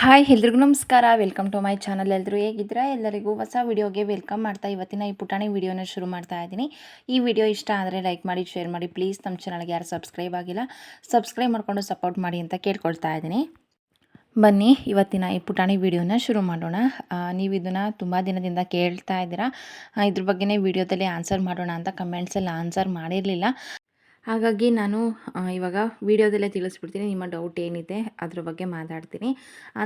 Hi, ಎಲ್ರಿಗೂ ನಮಸ್ಕಾರ. Welcome to my channel ಎಲ್ಲರೂ ಹೇಗಿದ್ರೆ ಎಲ್ಲರಿಗೂ ಹೊಸ ವಿಡಿಯೋಗೆ ವೆಲ್ಕಮ್ ಮಾಡ್ತಾ ಇವತ್ತಿನ ಈ ಪುಟಾಣಿ ವಿಡಿಯೋನ ಶುರು ಮಾಡ್ತಾ ಇದ್ದೀನಿ. ಈ ವಿಡಿಯೋ ಇಷ್ಟ ಆದರೆ ಲೈಕ್ ಮಾಡಿ ಶೇರ್ ಮಾಡಿ. ಪ್ಲೀಸ್ ನಮ್ಮ ಚಾನಲ್ಗೆ ಯಾರು ಸಬ್ಸ್ಕ್ರೈಬ್ ಆಗಿಲ್ಲ ಸಬ್ಸ್ಕ್ರೈಬ್ ಮಾಡಿಕೊಂಡು ಸಪೋರ್ಟ್ ಮಾಡಿ ಅಂತ ಕೇಳ್ಕೊಳ್ತಾ ಇದ್ದೀನಿ. ಬನ್ನಿ, ಇವತ್ತಿನ ಈ ಪುಟಾಣಿ ವಿಡಿಯೋನ ಶುರು ಮಾಡೋಣ. ನೀವು ಇದನ್ನು ತುಂಬ ದಿನದಿಂದ ಕೇಳ್ತಾ ಇದ್ದೀರಾ. ಇದ್ರ ಬಗ್ಗೆನೇ ವಿಡಿಯೋದಲ್ಲಿ ಆನ್ಸರ್ ಮಾಡೋಣ ಅಂತ ಕಮೆಂಟ್ಸಲ್ಲಿ ಆನ್ಸರ್ ಮಾಡಿರಲಿಲ್ಲ. ಹಾಗಾಗಿ ನಾನು ಇವಾಗ ವಿಡಿಯೋದಲ್ಲೇ ತಿಳಿಸ್ಬಿಡ್ತೀನಿ, ನಿಮ್ಮ ಡೌಟ್ ಏನಿದೆ ಅದ್ರ ಬಗ್ಗೆ ಮಾತಾಡ್ತೀನಿ.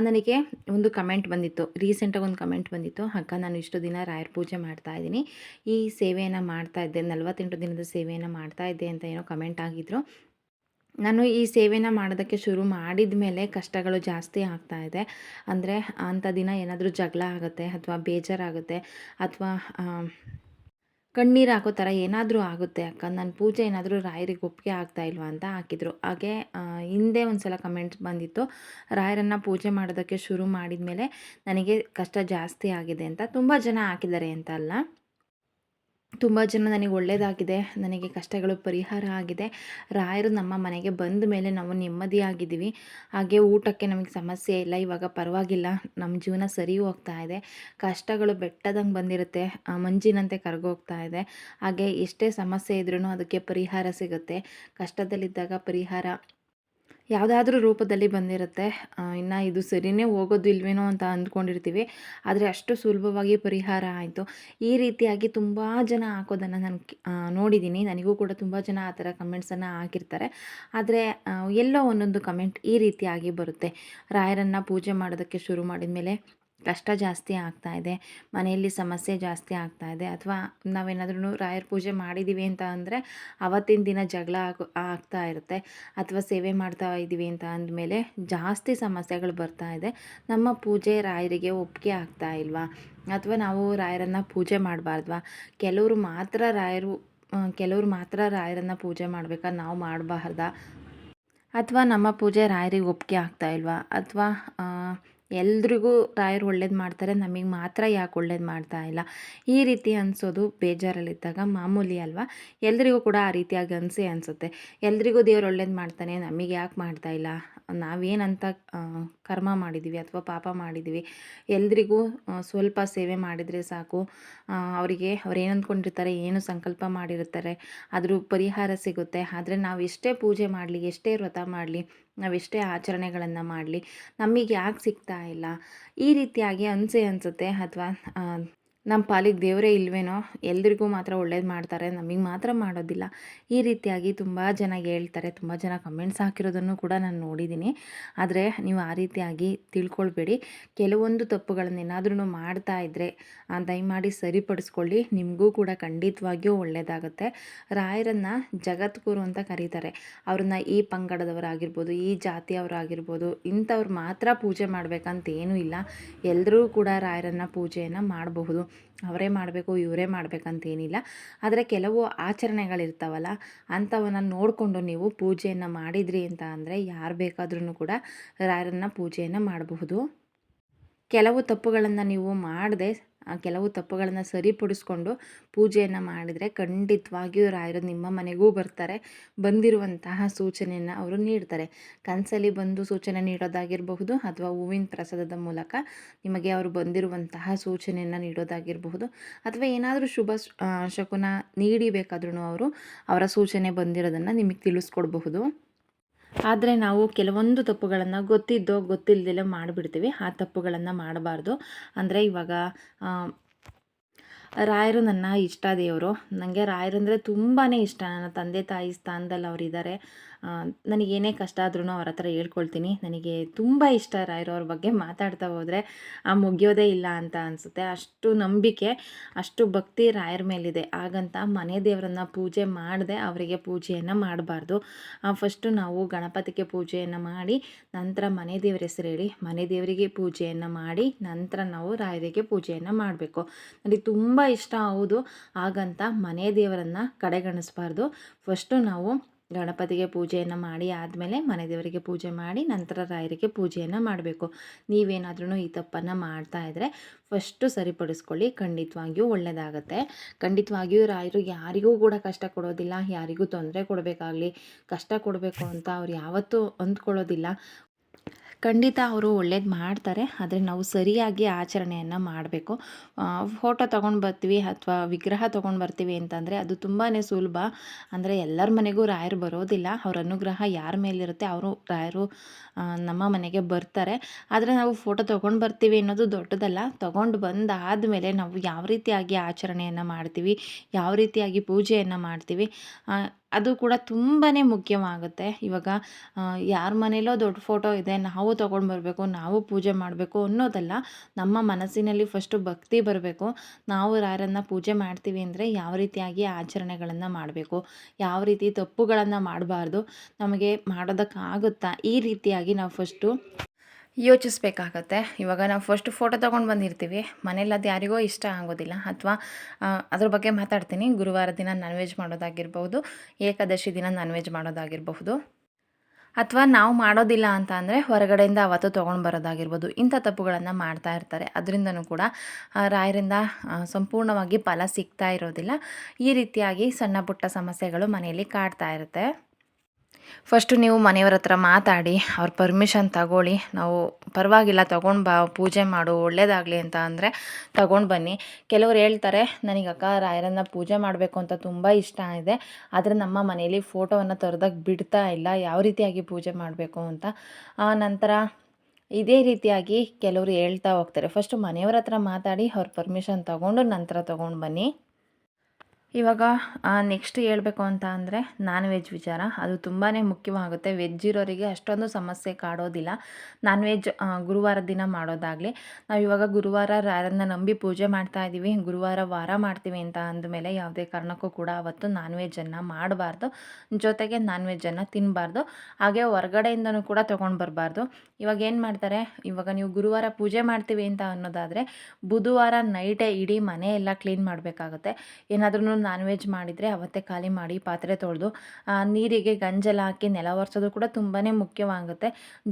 ನನಗೆ ಒಂದು ಕಮೆಂಟ್ ಬಂದಿತ್ತು ರೀಸೆಂಟಾಗಿ ಒಂದು ಕಮೆಂಟ್ ಬಂದಿತ್ತು, ಅಕ್ಕ, ನಾನು ಇಷ್ಟು ದಿನ ರಾಯರ್ ಪೂಜೆ ಮಾಡ್ತಾ ಇದ್ದೀನಿ, ಈ ಸೇವೆಯನ್ನು ಮಾಡ್ತಾ ಇದ್ದೆ, ನಲವತ್ತೆಂಟು ದಿನದ ಸೇವೆಯನ್ನು ಮಾಡ್ತಾ ಇದ್ದೆ ಅಂತ ಏನೋ ಕಮೆಂಟ್ ಆಗಿದ್ರು. ನಾನು ಈ ಸೇವೆನ ಮಾಡೋದಕ್ಕೆ ಶುರು ಮಾಡಿದ ಮೇಲೆ ಕಷ್ಟಗಳು ಜಾಸ್ತಿ ಆಗ್ತಾ ಇದೆ. ಅಂದರೆ ಅಂಥ ದಿನ ಏನಾದರೂ ಜಗಳ ಆಗುತ್ತೆ, ಅಥವಾ ಬೇಜಾರಾಗುತ್ತೆ, ಅಥವಾ ಕಣ್ಣೀರು ಹಾಕೋ ಥರ ಏನಾದರೂ ಆಗುತ್ತೆ ಅಕ್ಕ. ನನ್ನ ಪೂಜೆ ಏನಾದರೂ ರಾಯರಿಗೆ ಒಪ್ಪಿಗೆ ಆಗ್ತಾ ಇಲ್ವಾ ಅಂತ ಹಾಕಿದ್ರು. ಹಾಗೆ ಹಿಂದೆ ಒಂದು ಸಲ ಕಮೆಂಟ್ಸ್ ಬಂದಿತ್ತು. ರಾಯರನ್ನು ಪೂಜೆ ಮಾಡೋದಕ್ಕೆ ಶುರು ಮಾಡಿದ ಮೇಲೆ ನನಗೆ ಕಷ್ಟ ಜಾಸ್ತಿ ಆಗಿದೆ ಅಂತ. ತುಂಬ ಜನ ಹಾಕಿದ್ದಾರೆ ಅಂತ ಅಲ್ಲ. ತುಂಬ ಜನ ನನಗೆ ಒಳ್ಳೆಯದಾಗಿದೆ ನನಗೆ ಕಷ್ಟಗಳು ಪರಿಹಾರ ಆಗಿದೆ. ರಾಯರು ನಮ್ಮ ಮನೆಗೆ ಬಂದ ಮೇಲೆ ನಾವು ನೆಮ್ಮದಿಯಾಗಿದ್ದೀವಿ. ಹಾಗೆ ಊಟಕ್ಕೆ ನಮಗೆ ಸಮಸ್ಯೆ ಇಲ್ಲ, ಇವಾಗ ಪರವಾಗಿಲ್ಲ. ನಮ್ಮ ಜೀವನ ಸರಿ ಹೋಗ್ತಾ ಇದೆ. ಕಷ್ಟಗಳು ಬೆಟ್ಟದಂಗೆ ಬಂದಿರುತ್ತೆ ಮಂಜಿನಂತೆ ಕರಗೋಗ್ತಾ ಇದೆ. ಹಾಗೆ ಎಷ್ಟೇ ಸಮಸ್ಯೆ ಇದ್ರೂ ಅದಕ್ಕೆ ಪರಿಹಾರ ಸಿಗುತ್ತೆ. ಕಷ್ಟದಲ್ಲಿದ್ದಾಗ ಪರಿಹಾರ ಯಾವುದಾದ್ರೂ ರೂಪದಲ್ಲಿ ಬಂದಿರುತ್ತೆ. ಇನ್ನು ಇದು ಸರಿಯೇ ಹೋಗೋದು ಇಲ್ವೇನೋ ಅಂತ ಅಂದ್ಕೊಂಡಿರ್ತೀವಿ. ಆದರೆ ಅಷ್ಟು ಸುಲಭವಾಗಿ ಪರಿಹಾರ ಆಯಿತು. ಈ ರೀತಿಯಾಗಿ ತುಂಬ ಜನ ಹಾಕೋದನ್ನು ನಾನು ನೋಡಿದ್ದೀನಿ ನನಗೂ ಕೂಡ ತುಂಬ ಜನ ಆ ಥರ ಕಮೆಂಟ್ಸನ್ನು ಹಾಕಿರ್ತಾರೆ. ಆದರೆ ಎಲ್ಲೋ ಒಂದೊಂದು ಕಮೆಂಟ್ ಈ ರೀತಿಯಾಗಿ ಬರುತ್ತೆ. ರಾಯರನ್ನು ಪೂಜೆ ಮಾಡೋದಕ್ಕೆ ಶುರು ಮಾಡಿದ ಮೇಲೆ ಕಷ್ಟ ಜಾಸ್ತಿ ಆಗ್ತಾ ಇದೆ, ಮನೆಯಲ್ಲಿ ಸಮಸ್ಯೆ ಜಾಸ್ತಿ ಆಗ್ತಾ ಇದೆ, ಅಥವಾ ನಾವೇನಾದ್ರೂ ರಾಯರ ಪೂಜೆ ಮಾಡಿದ್ದೀವಿ ಅಂತ ಅಂದರೆ ಅವತ್ತಿನ ದಿನ ಜಗಳ ಆಗು, ಆಗ್ತಾ ಇರುತ್ತೆ, ಅಥವಾ ಸೇವೆ ಮಾಡ್ತಾ ಇದ್ದೀವಿ ಅಂತ ಅಂದಮೇಲೆ ಜಾಸ್ತಿ ಸಮಸ್ಯೆಗಳು ಬರ್ತಾ ಇದೆ. ನಮ್ಮ ಪೂಜೆ ರಾಯರಿಗೆ ಒಪ್ಪಿಗೆ ಆಗ್ತಾ ಇಲ್ವಾ? ಅಥವಾ ನಾವು ರಾಯರನ್ನು ಪೂಜೆ ಮಾಡಬಾರ್ದ್ವಾ? ಕೆಲವರು ಮಾತ್ರ ರಾಯರು ಕೆಲವರು ಮಾತ್ರ ರಾಯರನ್ನು ಪೂಜೆ ಮಾಡಬೇಕಾ? ನಾವು ಮಾಡಬಾರ್ದಾ? ಅಥವಾ ನಮ್ಮ ಪೂಜೆ ರಾಯರಿಗೆ ಒಪ್ಪಿಗೆ ಆಗ್ತಾ ಇಲ್ವಾ? ಅಥವಾ ಎಲ್ರಿಗೂ ರಾಯರು ಒಳ್ಳೇದು ಮಾಡ್ತಾರೆ, ನಮಗೆ ಮಾತ್ರ ಯಾಕೆ ಒಳ್ಳೇದು ಮಾಡ್ತಾ ಇಲ್ಲ? ಈ ರೀತಿ ಅನಿಸೋದು ಬೇಜಾರಲ್ಲಿದ್ದಾಗ ಮಾಮೂಲಿ ಅಲ್ವಾ? ಎಲ್ರಿಗೂ ಕೂಡ ಆ ರೀತಿಯಾಗಿ ಅನಿಸಿ ಅನಿಸುತ್ತೆ. ಎಲ್ರಿಗೂ ದೇವ್ರು ಒಳ್ಳೇದು ಮಾಡ್ತಾನೆ, ನಮಗೆ ಯಾಕೆ ಮಾಡ್ತಾ ಇಲ್ಲ? ನಾವೇನಂತ ಕರ್ಮ ಮಾಡಿದ್ದೀವಿ ಅಥವಾ ಪಾಪ ಮಾಡಿದ್ದೀವಿ ಎಲ್ರಿಗೂ ಸ್ವಲ್ಪ ಸೇವೆ ಮಾಡಿದರೆ ಸಾಕು. ಅವರಿಗೆ ಅವ್ರು ಏನು ಅಂದ್ಕೊಂಡಿರ್ತಾರೆ ಏನು ಸಂಕಲ್ಪ ಮಾಡಿರ್ತಾರೆ ಅದ್ರ ಪರಿಹಾರ ಸಿಗುತ್ತೆ. ಆದರೆ ನಾವು ಎಷ್ಟೇ ಪೂಜೆ ಮಾಡಲಿ, ಎಷ್ಟೇ ವ್ರತ ಮಾಡಲಿ ನಾವೆಷ್ಟೇ ಆಚರಣೆಗಳನ್ನು ಮಾಡಲಿ, ನಮಗೆ ಯಾಕೆ ಸಿಗ್ತಾ ಇಲ್ಲ? ಈ ರೀತಿಯಾಗಿ ಅನಿಸೆ ಅನಿಸುತ್ತೆ ಅಥವಾ ನಮ್ಮ ಪಾಲಿಗೆ ದೇವರೇ ಇಲ್ವೇನೋ, ಎಲ್ರಿಗೂ ಮಾತ್ರ ಒಳ್ಳೇದು ಮಾಡ್ತಾರೆ, ನಮಗೆ ಮಾತ್ರ ಮಾಡೋದಿಲ್ಲ. ಈ ರೀತಿಯಾಗಿ ತುಂಬ ಜನ ಹೇಳ್ತಾರೆ, ತುಂಬ ಜನ ಕಮೆಂಟ್ಸ್ ಹಾಕಿರೋದನ್ನು ಕೂಡ ನಾನು ನೋಡಿದ್ದೀನಿ ಆದರೆ ನೀವು ಆ ರೀತಿಯಾಗಿ ತಿಳ್ಕೊಳ್ಬೇಡಿ. ಕೆಲವೊಂದು ತಪ್ಪುಗಳನ್ನೇನಾದ್ರೂ ಮಾಡ್ತಾ ಇದ್ದರೆ ದಯಮಾಡಿ ಸರಿಪಡಿಸ್ಕೊಳ್ಳಿ. ನಿಮಗೂ ಕೂಡ ಖಂಡಿತವಾಗಿಯೂ ಒಳ್ಳೆಯದಾಗುತ್ತೆ ರಾಯರನ್ನು ಜಗತ್ಗುರು ಅಂತ ಕರೀತಾರೆ. ಅವ್ರನ್ನ ಈ ಪಂಗಡದವರಾಗಿರ್ಬೋದು, ಈ ಜಾತಿಯವರಾಗಿರ್ಬೋದು, ಇಂಥವ್ರು ಮಾತ್ರ ಪೂಜೆ ಮಾಡಬೇಕಂತ ಏನೂ ಇಲ್ಲ. ಎಲ್ಲರೂ ಕೂಡ ರಾಯರನ್ನು ಪೂಜೆಯನ್ನು ಮಾಡಬಹುದು. ಅವರೇ ಮಾಡಬೇಕು, ಇವರೇ ಮಾಡಬೇಕಂತೇನಿಲ್ಲ ಆದರೆ ಕೆಲವು ಆಚರಣೆಗಳಿರ್ತಾವಲ್ಲ, ಅಂಥವನ್ನ ನೋಡಿಕೊಂಡು ನೀವು ಪೂಜೆಯನ್ನು ಮಾಡಿದ್ರಿ ಅಂತ ಅಂದರೆ ಯಾರು ಬೇಕಾದ್ರೂ ಕೂಡ ರಾಯರನ್ನು ಪೂಜೆಯನ್ನು ಮಾಡಬಹುದು. ಕೆಲವು ತಪ್ಪುಗಳನ್ನು ನೀವು ಮಾಡದೆ ಕೆಲವು ತಪ್ಪುಗಳನ್ನು ಸರಿಪಡಿಸ್ಕೊಂಡು ಪೂಜೆಯನ್ನು ಮಾಡಿದರೆ ಖಂಡಿತವಾಗಿಯೂ ರಾಯರು ನಿಮ್ಮ ಮನೆಗೂ ಬರ್ತಾರೆ. ಬಂದಿರುವಂತಹ ಸೂಚನೆಯನ್ನು ಅವರು ನೀಡ್ತಾರೆ. ಕನಸಲ್ಲಿ ಬಂದು ಸೂಚನೆ ನೀಡೋದಾಗಿರಬಹುದು ಅಥವಾ ಹೂವಿನ ಪ್ರಸಾದದ ಮೂಲಕ ನಿಮಗೆ ಅವರು ಬಂದಿರುವಂತಹ ಸೂಚನೆಯನ್ನು ನೀಡೋದಾಗಿರಬಹುದು. ಅಥವಾ ಏನಾದರೂ ಶುಭ ಶಕುನ ನೀಡಿಬೇಕಾದ್ರೂ ಅವರು ಅವರ ಸೂಚನೆ ಬಂದಿರೋದನ್ನು ನಿಮಗೆ ತಿಳಿಸ್ಕೊಡ್ಬಹುದು. ಆದರೆ ನಾವು ಕೆಲವೊಂದು ತಪ್ಪುಗಳನ್ನು ಗೊತ್ತಿದ್ದೋ ಗೊತ್ತಿಲ್ಲದೆಲ್ಲ ಮಾಡಿಬಿಡ್ತೀವಿ. ಆ ತಪ್ಪುಗಳನ್ನು ಮಾಡಬಾರ್ದು. ಅಂದರೆ ಇವಾಗ ರಾಯರು ನನ್ನ ಇಷ್ಟ ದೇವರು. ನನಗೆ ರಾಯರು ಅಂದರೆ ತುಂಬಾ ಇಷ್ಟ. ನನ್ನ ತಂದೆ ತಾಯಿ ಸ್ಥಾನದಲ್ಲಿ ಅವರಿದ್ದಾರೆ ನನಗೇನೇ ಕಷ್ಟ ಆದ್ರೂ ಅವ್ರ ಹತ್ರ ಹೇಳ್ಕೊಳ್ತೀನಿ. ನನಗೆ ತುಂಬ ಇಷ್ಟ ರಾಯರು ಅವ್ರ ಬಗ್ಗೆ ಮಾತಾಡ್ತಾ ಹೋದರೆ. ಆ, ಮುಗಿಯೋದೇ ಇಲ್ಲ ಅಂತ ಅನಿಸುತ್ತೆ. ಅಷ್ಟು ನಂಬಿಕೆ, ಅಷ್ಟು ಭಕ್ತಿ ರಾಯರ ಮೇಲಿದೆ. ಹಾಗಂತ ಮನೆ ದೇವರನ್ನ ಪೂಜೆ ಮಾಡದೆ ಅವರಿಗೆ ಪೂಜೆಯನ್ನು ಮಾಡಬಾರ್ದು. ಫಸ್ಟು ನಾವು ಗಣಪತಿಗೆ ಪೂಜೆಯನ್ನು ಮಾಡಿ, ನಂತರ ಮನೆ ದೇವರ ಹೆಸರು ಹೇಳಿ, ಮನೆ ದೇವರಿಗೆ ಪೂಜೆಯನ್ನು ಮಾಡಿ, ನಂತರ ನಾವು ರಾಯರಿಗೆ ಪೂಜೆಯನ್ನು ಮಾಡಬೇಕು. ನನಗೆ ತುಂಬ ಇಷ್ಟ ಹೌದು. ಹಾಗಂತ ಮನೆ ದೇವರನ್ನು ಕಡೆಗಣಿಸ್ಬಾರ್ದು. ಫಸ್ಟು ನಾವು ಗಣಪತಿಗೆ ಪೂಜೆಯನ್ನು ಮಾಡಿ ಆದಮೇಲೆ ಮನೆ ದೇವರಿಗೆ ಪೂಜೆ ಮಾಡಿ ನಂತರ ರಾಯರಿಗೆ ಪೂಜೆಯನ್ನು ಮಾಡಬೇಕು. ನೀವೇನಾದ್ರೂ ಈ ತಪ್ಪನ್ನು ಮಾಡ್ತಾ ಇದ್ದರೆ ಫಸ್ಟು ಸರಿಪಡಿಸ್ಕೊಳ್ಳಿ. ಖಂಡಿತವಾಗಿಯೂ ಒಳ್ಳೆಯದಾಗತ್ತೆ ಖಂಡಿತವಾಗಿಯೂ ರಾಯರು ಯಾರಿಗೂ ಕೂಡ ಕಷ್ಟ ಕೊಡೋದಿಲ್ಲ. ಯಾರಿಗೂ ತೊಂದರೆ ಕೊಡಬೇಕಾಗಲಿ. ಕಷ್ಟ ಕೊಡಬೇಕು ಅಂತ ಅವ್ರು ಯಾವತ್ತೂ ಅಂದ್ಕೊಳ್ಳೋದಿಲ್ಲ. ಖಂಡಿತ ಅವರು ಒಳ್ಳೇದು ಮಾಡ್ತಾರೆ, ಆದರೆ ನಾವು ಸರಿಯಾಗಿ ಆಚರಣೆಯನ್ನು ಮಾಡಬೇಕು. ಫೋಟೋ ತೊಗೊಂಡು ಬರ್ತೀವಿ ಅಥವಾ ವಿಗ್ರಹ ತೊಗೊಂಡು ಬರ್ತೀವಿ ಅಂತಂದರೆ ಅದು ತುಂಬಾ ಸುಲಭ. ಅಂದರೆ ಎಲ್ಲರ ಮನೆಗೂ ರಾಯರು ಬರೋದಿಲ್ಲ, ಅವ್ರ ಅನುಗ್ರಹ ಯಾರ ಮೇಲಿರುತ್ತೆ ಅವರು ರಾಯರು ನಮ್ಮ ಮನೆಗೆ ಬರ್ತಾರೆ. ಆದರೆ ನಾವು ಫೋಟೋ ತೊಗೊಂಡು ಬರ್ತೀವಿ ಅನ್ನೋದು ದೊಡ್ಡದಲ್ಲ, ತೊಗೊಂಡು ಬಂದಾದಮೇಲೆ ನಾವು ಯಾವ ರೀತಿಯಾಗಿ ಆಚರಣೆಯನ್ನು ಮಾಡ್ತೀವಿ, ಯಾವ ರೀತಿಯಾಗಿ ಪೂಜೆಯನ್ನು ಮಾಡ್ತೀವಿ ಅದು ಕೂಡ ತುಂಬಾ ಮುಖ್ಯವಾಗುತ್ತೆ. ಇವಾಗ ಯಾರ ಮನೇಲೋ ದೊಡ್ಡ ಫೋಟೋ ಇದೆ, ನಾವು ತೊಗೊಂಡು ಬರಬೇಕು, ನಾವು ಪೂಜೆ ಮಾಡಬೇಕು ಅನ್ನೋದಲ್ಲ, ನಮ್ಮ ಮನಸ್ಸಿನಲ್ಲಿ ಫಸ್ಟು ಭಕ್ತಿ ಬರಬೇಕು. ನಾವು ಯಾರನ್ನು ಪೂಜೆ ಮಾಡ್ತೀವಿ ಅಂದರೆ ಯಾವ ರೀತಿಯಾಗಿ ಆಚರಣೆಗಳನ್ನು ಮಾಡಬೇಕು, ಯಾವ ರೀತಿ ತಪ್ಪುಗಳನ್ನು ಮಾಡಬಾರ್ದು, ನಮಗೆ ಮಾಡೋದಕ್ಕಾಗುತ್ತಾ ಈ ರೀತಿಯಾಗಿ ನಾವು ಫಸ್ಟು ಯೋಚಿಸ್ಬೇಕಾಗತ್ತೆ. ಇವಾಗ ನಾವು ಫಸ್ಟ್ ಫೋಟೋ ತೊಗೊಂಡು ಬಂದಿರ್ತೀವಿ. ಮನೇಲಿ ಅದು ಯಾರಿಗೋ ಇಷ್ಟ ಆಗೋದಿಲ್ಲ. ಅಥವಾ ಅದ್ರ ಬಗ್ಗೆ ಮಾತಾಡ್ತೀನಿ. ಗುರುವಾರ ದಿನ ನಾನ್ ವೆಜ್ ಮಾಡೋದಾಗಿರ್ಬೋದು ಏಕಾದಶಿ ದಿನ ನಾನ್ ವೆಜ್ ಮಾಡೋದಾಗಿರಬಹುದು. ಅಥವಾ, ನಾವು ಮಾಡೋದಿಲ್ಲ ಅಂತ ಅಂದರೆ ಹೊರಗಡೆಯಿಂದ ಅವತ್ತು ತೊಗೊಂಡು ಬರೋದಾಗಿರ್ಬೋದು. ಇಂಥ ತಪ್ಪುಗಳನ್ನು ಮಾಡ್ತಾ ಇರ್ತಾರೆ. ಅದರಿಂದನೂ ಕೂಡ ರಾಯರಿಂದ ಸಂಪೂರ್ಣವಾಗಿ ಫಲ ಸಿಗ್ತಾ ಇರೋದಿಲ್ಲ. ಈ ರೀತಿಯಾಗಿ ಸಣ್ಣ ಪುಟ್ಟ ಸಮಸ್ಯೆಗಳು ಮನೆಯಲ್ಲಿ ಕಾಡ್ತಾ ಇರುತ್ತೆ. ಫಸ್ಟು ನೀವು ಮನೆಯವ್ರ ಹತ್ರ ಮಾತಾಡಿ ಅವ್ರ ಪರ್ಮಿಷನ್ ತಗೊಳ್ಳಿ. ನಾವು ಪರವಾಗಿಲ್ಲ ತೊಗೊಂಡು ಬಾ ಪೂಜೆ ಮಾಡು ಒಳ್ಳೇದಾಗಲಿ ಅಂತ ಅಂದರೆ ತಗೊಂಡು ಬನ್ನಿ. ಕೆಲವ್ರು ಹೇಳ್ತಾರೆ ನನಗೆ ಅಕ್ಕ ರಾಯರನ್ನ ಪೂಜೆ ಮಾಡಬೇಕು ಅಂತ ತುಂಬ ಇಷ್ಟ ಇದೆ. ಆದರೆ ನಮ್ಮ ಮನೆಯಲ್ಲಿ ಫೋಟೋವನ್ನು ತರೋದಕ್ಕೆ ಬಿಡ್ತಾ ಇಲ್ಲ. ಯಾವ ರೀತಿಯಾಗಿ ಪೂಜೆ ಮಾಡಬೇಕು ಅಂತ? ಆ, ನಂತರ ಇದೇ ರೀತಿಯಾಗಿ ಕೆಲವರು ಹೇಳ್ತಾ ಹೋಗ್ತಾರೆ. ಫಸ್ಟು ಮನೆಯವ್ರ ಹತ್ರ ಮಾತಾಡಿ ಅವ್ರ ಪರ್ಮಿಷನ್ ತಗೊಂಡು ನಂತರ ತೊಗೊಂಡು ಬನ್ನಿ. ಇವಾಗ ನೆಕ್ಸ್ಟ್ ಹೇಳಬೇಕು ಅಂತ ಅಂದರೆ ನಾನ್ ವೆಜ್ ವಿಚಾರ. ಅದು ತುಂಬಾ ಮುಖ್ಯವಾಗುತ್ತೆ. ವೆಜ್ ಇರೋರಿಗೆ ಅಷ್ಟೊಂದು ಸಮಸ್ಯೆ ಕಾಡೋದಿಲ್ಲ. ನಾನ್ ವೆಜ್ ಗುರುವಾರ ದಿನ ಮಾಡೋದಾಗಲಿ. ನಾವು ಇವಾಗ ಗುರುವಾರ, ರಾರನ್ನ ನಂಬಿ ಪೂಜೆ ಮಾಡ್ತಾ ಇದ್ದೀವಿ ಗುರುವಾರ ವಾರ ಮಾಡ್ತೀವಿ ಅಂತ ಅಂದಮೇಲೆ ಯಾವುದೇ ಕಾರಣಕ್ಕೂ ಕೂಡ ಅವತ್ತು ನಾನ್ ವೆಜ್ಜನ್ನು ಮಾಡಬಾರ್ದು. ಜೊತೆಗೆ ನಾನ್ ವೆಜ್ಜನ್ನು ತಿನ್ನಬಾರ್ದು ಹಾಗೆ ಹೊರಗಡೆಯಿಂದನೂ ಕೂಡ ತೊಗೊಂಡು ಬರಬಾರ್ದು. ಇವಾಗ ಏನು ಮಾಡ್ತಾರೆ? ಇವಾಗ ನೀವು ಗುರುವಾರ ಪೂಜೆ ಮಾಡ್ತೀವಿ ಅಂತ ಅನ್ನೋದಾದರೆ, ಬುಧವಾರ ನೈಟೇ ಇಡೀ ಮನೆ ಎಲ್ಲ ಕ್ಲೀನ್ ಮಾಡಬೇಕಾಗುತ್ತೆ. ಏನಾದ್ರೂ ನಾನ್ ವೆಜ್ ಮಾಡಿದರೆ ಅವತ್ತೇ ಖಾಲಿ ಮಾಡಿ ಪಾತ್ರೆ ತೊಳೆದು ನೀರಿಗೆ ಗಂಜಲ ಹಾಕಿ ನೆಲ ಒರೆಸೋದು ಕೂಡ ತುಂಬಾ ಮುಖ್ಯವಾಗುತ್ತೆ.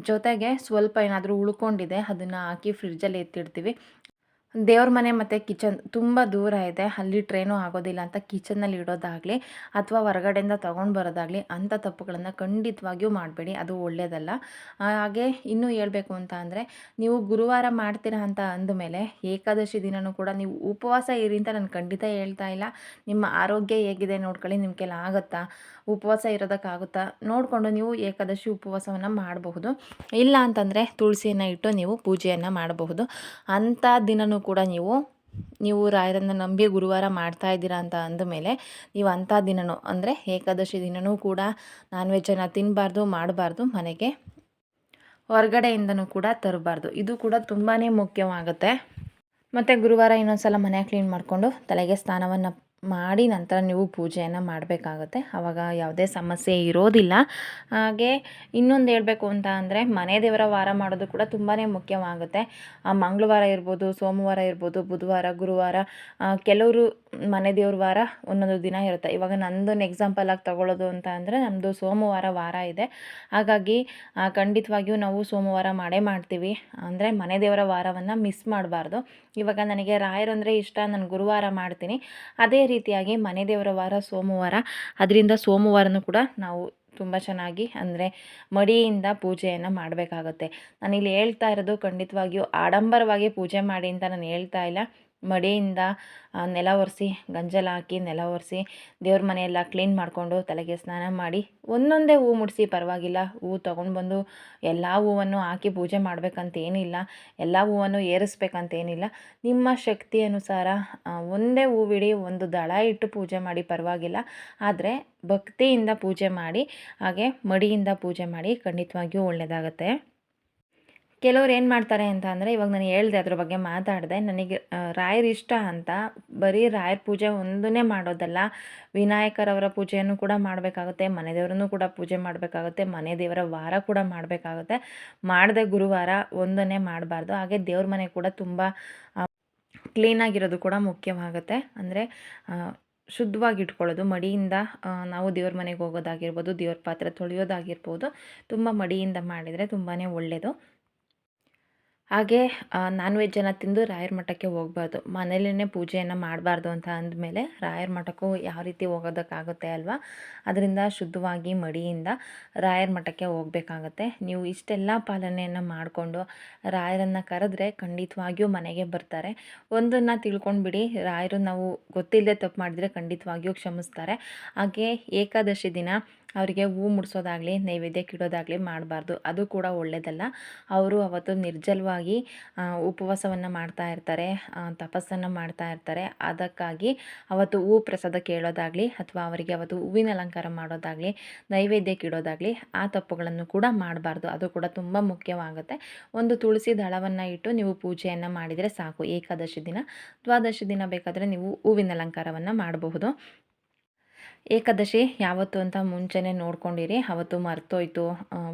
ಜೊತೆಗೆ ಸ್ವಲ್ಪ ಏನಾದರೂ ಉಳ್ಕೊಂಡಿದೆ, ಅದನ್ನು ಹಾಕಿ ಫ್ರಿಡ್ಜಲ್ಲಿ ಎತ್ತಿಡ್ತೀವಿ. ದೇವ್ರ ಮನೆ ಮತ್ತು ಕಿಚನ್ ತುಂಬ ದೂರ ಇದೆ. ಅಲ್ಲಿ ಟ್ರೈನು ಆಗೋದಿಲ್ಲ ಅಂತ ಕಿಚನ್ನಲ್ಲಿ ಇಡೋದಾಗಲಿ ಅಥವಾ ಹೊರಗಡೆಯಿಂದ ತೊಗೊಂಡು ಬರೋದಾಗಲಿ ಅಂಥ ತಪ್ಪುಗಳನ್ನು ಖಂಡಿತವಾಗಿಯೂ ಮಾಡಬೇಡಿ. ಅದು ಒಳ್ಳೆಯದಲ್ಲ ಹಾಗೆ ಇನ್ನೂ ಹೇಳಬೇಕು ಅಂತ ಅಂದರೆ ನೀವು ಗುರುವಾರ ಮಾಡ್ತೀರಾ ಅಂತ ಅಂದಮೇಲೆ ಏಕಾದಶಿ ದಿನವೂ ಕೂಡ ನೀವು ಉಪವಾಸ ಇರಿ ಅಂತ ನಾನು ಖಂಡಿತ ಹೇಳ್ತಾ ಇಲ್ಲ. ನಿಮ್ಮ ಆರೋಗ್ಯ ಹೇಗಿದೆ ನೋಡ್ಕೊಳ್ಳಿ. ನಿಮ್ಮ ಆಗುತ್ತಾ? ಉಪವಾಸ ಇರೋದಕ್ಕಾಗುತ್ತಾ? ನೋಡಿಕೊಂಡು ನೀವು ಏಕಾದಶಿ ಉಪವಾಸವನ್ನು ಮಾಡಬಹುದು. ಇಲ್ಲ ಅಂತಂದರೆ ತುಳಸಿಯನ್ನು ಇಟ್ಟು ನೀವು ಪೂಜೆಯನ್ನು ಮಾಡಬಹುದು. ಅಂಥ ದಿನವೂ ಕೂಡ ನೀವು ನೀವು ರಾಯರನ್ನು ನಂಬಿ ಗುರುವಾರ ಮಾಡ್ತಾ ಇದ್ದೀರಾ ಅಂತ ಅಂದ ಮೇಲೆ ನೀವು ಅಂಥ ದಿನನೂ, ಅಂದರೆ ಏಕಾದಶಿ ದಿನವೂ ಕೂಡ ನಾನ್ ವೆಜ್ಜನ್ನು ತಿನ್ನಬಾರ್ದು ಮಾಡಬಾರ್ದು, ಮನೆಗೆ ಹೊರಗಡೆಯಿಂದನೂ ಕೂಡ ತರಬಾರ್ದು. ಇದು ಕೂಡ ತುಂಬಾ ಮುಖ್ಯವಾಗುತ್ತೆ. ಮತ್ತು ಗುರುವಾರ ಇನ್ನೊಂದು ಸಲ ಮನೆ ಕ್ಲೀನ್ ಮಾಡಿಕೊಂಡು ತಲೆಗೆ ಸ್ನಾನವನ್ನು ಮಾಡಿ ನಂತರ ನೀವು ಪೂಜೆಯನ್ನು ಮಾಡಬೇಕಾಗುತ್ತೆ. ಆವಾಗ ಯಾವುದೇ ಸಮಸ್ಯೆ ಇರೋದಿಲ್ಲ. ಹಾಗೆ ಇನ್ನೊಂದು ಹೇಳಬೇಕು ಅಂತ ಅಂದರೆ ಮನೆ ದೇವರ ವಾರ ಮಾಡೋದು ಕೂಡ ತುಂಬಾ ಮುಖ್ಯವಾಗುತ್ತೆ. ಮಂಗಳವಾರ ಇರ್ಬೋದು, ಸೋಮವಾರ ಇರ್ಬೋದು, ಬುಧವಾರ, ಗುರುವಾರ ಕೆಲವರು ಮನೆ ದೇವ್ರ ವಾರ ಒಂದೊಂದು ದಿನ ಇರುತ್ತೆ. ಇವಾಗ ನಂದೊಂದು ಎಕ್ಸಾಂಪಲ್ ಆಗಿ ತಗೊಳ್ಳೋದು ಅಂತ ಅಂದರೆ ನಮ್ಮದು ಸೋಮವಾರ ವಾರ ಇದೆ. ಹಾಗಾಗಿ ಖಂಡಿತವಾಗಿಯೂ ನಾವು ಸೋಮವಾರ ಮಾಡೇ ಮಾಡ್ತೀವಿ. ಅಂದರೆ ಮನೆ ದೇವರ ವಾರವನ್ನು ಮಿಸ್ ಮಾಡಬಾರ್ದು. ಇವಾಗ ನನಗೆ ರಾಯರು ಅಂದರೆ ಇಷ್ಟ, ನಾನು ಗುರುವಾರ ಮಾಡ್ತೀನಿ. ಅದೇ ರೀತಿಯಾಗಿ ಮನೆ ದೇವರ ವಾರ ಸೋಮವಾರ. ಅದರಿಂದ ಸೋಮವಾರನೂ ಕೂಡ ನಾವು ತುಂಬ ಚೆನ್ನಾಗಿ ಅಂದರೆ ಮಡಿಯಿಂದ ಪೂಜೆಯನ್ನು ಮಾಡಬೇಕಾಗುತ್ತೆ. ನಾನಿಲ್ಲಿ ಹೇಳ್ತಾ ಇರೋದು ಖಂಡಿತವಾಗಿಯೂ ಆಡಂಬರವಾಗಿ ಪೂಜೆ ಮಾಡಿ ಅಂತ ನಾನು ಹೇಳ್ತಾ ಇಲ್ಲ. ಮಡಿಯಿಂದ ನೆಲ ಒರೆಸಿ, ಗಂಜಲ ಹಾಕಿ, ನೆಲ ಒರೆಸಿ, ದೇವ್ರ ಮನೆಯೆಲ್ಲ ಕ್ಲೀನ್ ಮಾಡಿಕೊಂಡು ತಲೆಗೆ ಸ್ನಾನ ಮಾಡಿ, ಒಂದೊಂದೇ ಹೂ ಮುಡಿಸಿ ಪರವಾಗಿಲ್ಲ, ಹೂ ತೊಗೊಂಡು ಬಂದು ಎಲ್ಲ ಹೂವನ್ನು ಹಾಕಿ ಪೂಜೆ ಮಾಡಬೇಕಂತ ಏನಿಲ್ಲ, ಎಲ್ಲ ಹೂವನ್ನು ಏರಿಸ್ಬೇಕಂತೇನಿಲ್ಲ, ನಿಮ್ಮ ಶಕ್ತಿ ಅನುಸಾರ ಒಂದೇ ಹೂವಿಡಿ, ಒಂದು ದಳ ಇಟ್ಟು ಪೂಜೆ ಮಾಡಿ ಪರವಾಗಿಲ್ಲ, ಆದರೆ ಭಕ್ತಿಯಿಂದ ಪೂಜೆ ಮಾಡಿ, ಹಾಗೆ ಮಡಿಯಿಂದ ಪೂಜೆ ಮಾಡಿ ಖಂಡಿತವಾಗಿಯೂ ಒಳ್ಳೆಯದಾಗತ್ತೆ ಕೆಲವ್ರು ಏನು ಮಾಡ್ತಾರೆ ಅಂತ ಅಂದರೆ, ಇವಾಗ ನಾನು ಹೇಳ್ದೆ ಅದ್ರ ಬಗ್ಗೆ ಮಾತಾಡಿದೆ, ನನಗೆ ರಾಯರ್ ಇಷ್ಟ ಅಂತ ಬರೀ ರಾಯರ ಪೂಜೆ ಒಂದನ್ನೇ ಮಾಡೋದಲ್ಲ. ವಿನಾಯಕರವರ ಪೂಜೆಯನ್ನು ಕೂಡ ಮಾಡಬೇಕಾಗುತ್ತೆ, ಮನೆ ದೇವರನ್ನು ಕೂಡ ಪೂಜೆ ಮಾಡಬೇಕಾಗುತ್ತೆ, ಮನೆ ದೇವರ ವಾರ ಕೂಡ ಮಾಡಬೇಕಾಗುತ್ತೆ. ಮಾಡದೆ ಗುರುವಾರ ಒಂದನ್ನೇ ಮಾಡಬಾರ್ದು. ಹಾಗೆ ದೇವ್ರ ಮನೆ ಕೂಡ ತುಂಬ ಕ್ಲೀನಾಗಿರೋದು ಕೂಡ ಮುಖ್ಯವಾಗುತ್ತೆ. ಅಂದರೆ ಶುದ್ಧವಾಗಿ ಇಟ್ಕೊಳ್ಳೋದು ಮಡಿಯಿಂದ ನಾವು ದೇವ್ರ ಮನೆಗೆ ಹೋಗೋದಾಗಿರ್ಬೋದು, ದೇವ್ರ ಪಾತ್ರೆ ತೊಳೆಯೋದಾಗಿರ್ಬೋದು, ತುಂಬ ಮಡಿಯಿಂದ ಮಾಡಿದರೆ ತುಂಬಾ ಒಳ್ಳೆಯದು ಹಾಗೆ ನಾನ್ ವೆಜ್ಜನ್ನು ತಿಂದು ರಾಯರ ಮಠಕ್ಕೆ ಹೋಗ್ಬಾರ್ದು. ಮನೇಲೇ ಪೂಜೆಯನ್ನು ಮಾಡಬಾರ್ದು ಅಂತ ಅಂದಮೇಲೆ ರಾಯರ ಮಠಕ್ಕೂ ಯಾವ ರೀತಿ ಹೋಗೋದಕ್ಕಾಗುತ್ತೆ ಅಲ್ವಾ? ಅದರಿಂದ ಶುದ್ಧವಾಗಿ ಮಡಿಯಿಂದ ರಾಯರ ಮಠಕ್ಕೆ ಹೋಗಬೇಕಾಗತ್ತೆ. ನೀವು ಇಷ್ಟೆಲ್ಲ ಪಾಲನೆಯನ್ನು ಮಾಡಿಕೊಂಡು ರಾಯರನ್ನು ಕರೆದ್ರೆ ಖಂಡಿತವಾಗಿಯೂ ಮನೆಗೆ ಬರ್ತಾರೆ. ಒಂದನ್ನು ತಿಳ್ಕೊಂಡ್ಬಿಡಿ, ರಾಯರು ನಾವು ಗೊತ್ತಿಲ್ಲದೆ ತಪ್ಪು ಮಾಡಿದರೆ ಖಂಡಿತವಾಗಿಯೂ ಕ್ಷಮಿಸ್ತಾರೆ. ಹಾಗೆ ಏಕಾದಶಿ ದಿನ ಅವರಿಗೆ ಹೂ ಮುಡಿಸೋದಾಗಲಿ ನೈವೇದ್ಯಕ್ಕೆ ಇಡೋದಾಗಲಿ ಮಾಡಬಾರ್ದು. ಅದು ಕೂಡ ಒಳ್ಳೆಯದಲ್ಲ ಅವರು ಅವತ್ತು ನಿರ್ಜಲವಾಗಿ ಉಪವಾಸವನ್ನು ಮಾಡ್ತಾ ಇರ್ತಾರೆ ತಪಸ್ಸನ್ನು ಮಾಡ್ತಾ ಇರ್ತಾರೆ. ಅದಕ್ಕಾಗಿ ಅವತ್ತು ಹೂ ಪ್ರಸಾದ ಕೇಳೋದಾಗಲಿ ಅಥವಾ ಅವರಿಗೆ ಅವತ್ತು ಹೂವಿನ ಅಲಂಕಾರ ಮಾಡೋದಾಗಲಿ ನೈವೇದ್ಯಕ್ಕೆ ಇಡೋದಾಗಲಿ ಆ ತಪ್ಪುಗಳನ್ನು ಕೂಡ ಮಾಡಬಾರ್ದು. ಅದು ಕೂಡ ತುಂಬ ಮುಖ್ಯವಾಗುತ್ತೆ. ಒಂದು ತುಳಸಿ ದಳವನ್ನು ಇಟ್ಟು ನೀವು ಪೂಜೆಯನ್ನು ಮಾಡಿದರೆ ಸಾಕು. ಏಕಾದಶಿ ದಿನ, ದ್ವಾದಶಿ ದಿನ ಬೇಕಾದರೆ ನೀವು ಹೂವಿನ ಅಲಂಕಾರವನ್ನು ಮಾಡಬಹುದು. ಏಕಾದಶಿ ಯಾವತ್ತು ಅಂತ ಮುಂಚೆನೇ ನೋಡ್ಕೊಂಡಿರಿ, ಅವತ್ತು ಮರ್ತೋಯ್ತು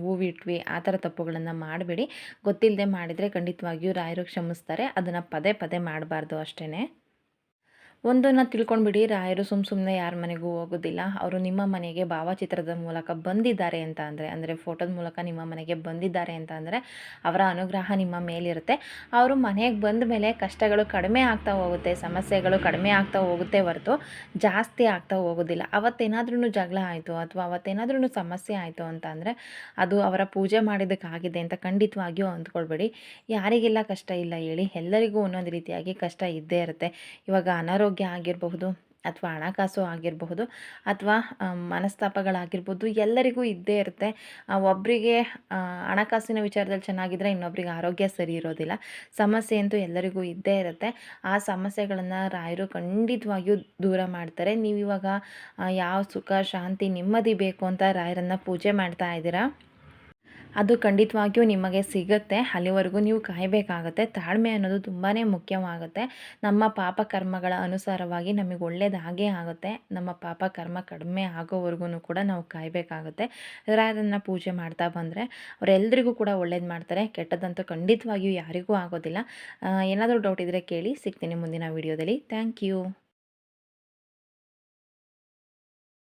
ಹೂವಿಟ್ವಿ, ಆ ಥರ ತಪ್ಪುಗಳನ್ನು ಮಾಡಬೇಡಿ. ಗೊತ್ತಿಲ್ಲದೆ ಮಾಡಿದರೆ ಖಂಡಿತವಾಗಿಯೂ ರಾಯರು ಕ್ಷಮಿಸ್ತಾರೆ, ಅದನ್ನು ಪದೇ ಪದೇ ಮಾಡಬಾರ್ದು ಅಷ್ಟೇ ಒಂದನ್ನು ತಿಳ್ಕೊಂಡ್ಬಿಡಿ, ರಾಯರು ಸುಮ್ಮ ಸುಮ್ಮನೆ ಯಾರ ಮನೆಗೂ ಹೋಗೋದಿಲ್ಲ. ಅವರು ನಿಮ್ಮ ಮನೆಗೆ ಭಾವಚಿತ್ರದ ಮೂಲಕ ಬಂದಿದ್ದಾರೆ ಅಂತ ಅಂದರೆ ಅಂದರೆ ಫೋಟೋದ ಮೂಲಕ ನಿಮ್ಮ ಮನೆಗೆ ಬಂದಿದ್ದಾರೆ ಅಂತ ಅಂದರೆ, ಅವರ ಅನುಗ್ರಹ ನಿಮ್ಮ ಮೇಲಿರುತ್ತೆ. ಅವರು ಮನೆಗೆ ಬಂದ ಮೇಲೆ ಕಷ್ಟಗಳು ಕಡಿಮೆ ಆಗ್ತಾ ಹೋಗುತ್ತೆ, ಸಮಸ್ಯೆಗಳು ಕಡಿಮೆ ಆಗ್ತಾ ಹೋಗುತ್ತೆ ಹೊರತು ಜಾಸ್ತಿ ಆಗ್ತಾ ಹೋಗೋದಿಲ್ಲ. ಅವತ್ತೇನಾದ್ರೂ ಜಗಳ ಆಯಿತು ಅಥವಾ ಅವತ್ತೇನಾದ್ರೂ ಸಮಸ್ಯೆ ಆಯಿತು ಅಂತ ಅಂದರೆ, ಅದು ಅವರ ಪೂಜೆ ಮಾಡಿದ್ದಕ್ಕಾಗಿದೆ ಅಂತ ಖಂಡಿತವಾಗಿಯೂ ಅಂದ್ಕೊಳ್ಬೇಡಿ ಯಾರಿಗೆಲ್ಲ ಕಷ್ಟ ಇಲ್ಲ ಹೇಳಿ, ಎಲ್ಲರಿಗೂ ಒಂದೊಂದು ರೀತಿಯಾಗಿ ಕಷ್ಟ ಇದ್ದೇ ಇರುತ್ತೆ. ಇವಾಗ ಅನಾರೋಗ್ಯ ಆರೋಗ್ಯ ಆಗಿರಬಹುದು ಅಥವಾ ಹಣಕಾಸು ಆಗಿರಬಹುದು ಅಥವಾ ಮನಸ್ತಾಪಗಳಾಗಿರ್ಬೋದು, ಎಲ್ಲರಿಗೂ ಇದ್ದೇ ಇರುತ್ತೆ. ಒಬ್ಬರಿಗೆ ಹಣಕಾಸಿನ ವಿಚಾರದಲ್ಲಿ ಚೆನ್ನಾಗಿದ್ದರೆ ಇನ್ನೊಬ್ರಿಗೆ ಆರೋಗ್ಯ ಸರಿ ಇರೋದಿಲ್ಲ. ಸಮಸ್ಯೆ ಅಂತೂ ಎಲ್ಲರಿಗೂ ಇದ್ದೇ ಇರುತ್ತೆ. ಆ ಸಮಸ್ಯೆಗಳನ್ನು ರಾಯರು ಖಂಡಿತವಾಗಿಯೂ ದೂರ ಮಾಡ್ತಾರೆ. ನೀವು ಇವಾಗ ಯಾವ ಸುಖ, ಶಾಂತಿ, ನೆಮ್ಮದಿ ಬೇಕು ಅಂತ ರಾಯರನ್ನು ಪೂಜೆ ಮಾಡ್ತಾ ಇದ್ದೀರಾ? ಅದು ಖಂಡಿತವಾಗಿಯೂ ನಿಮಗೆ ಸಿಗುತ್ತೆ. ಅಲ್ಲಿವರೆಗೂ ನೀವು ಕಾಯಬೇಕಾಗತ್ತೆ. ತಾಳ್ಮೆ ಅನ್ನೋದು ತುಂಬಾ ಮುಖ್ಯವಾಗುತ್ತೆ. ನಮ್ಮ ಪಾಪ ಕರ್ಮಗಳ ಅನುಸಾರವಾಗಿ ನಮಗೆ ಒಳ್ಳೆಯದಾಗೇ ಆಗುತ್ತೆ. ನಮ್ಮ ಪಾಪ ಕರ್ಮ ಕಡಿಮೆ ಆಗೋವರೆಗೂ ಕೂಡ ನಾವು ಕಾಯಬೇಕಾಗುತ್ತೆ. ರಾಯರನ್ನು ಪೂಜೆ ಮಾಡ್ತಾ ಬಂದರೆ ಅವರೆಲ್ಲರಿಗೂ ಕೂಡ ಒಳ್ಳೇದು ಮಾಡ್ತಾರೆ. ಕೆಟ್ಟದಂತೂ ಖಂಡಿತವಾಗಿಯೂ ಯಾರಿಗೂ ಆಗೋದಿಲ್ಲ. ಏನಾದರೂ ಡೌಟ್ ಇದ್ದರೆ ಕೇಳಿ ಸಿಗ್ತೀನಿ ಮುಂದಿನ ವೀಡಿಯೋದಲ್ಲಿ. Thank you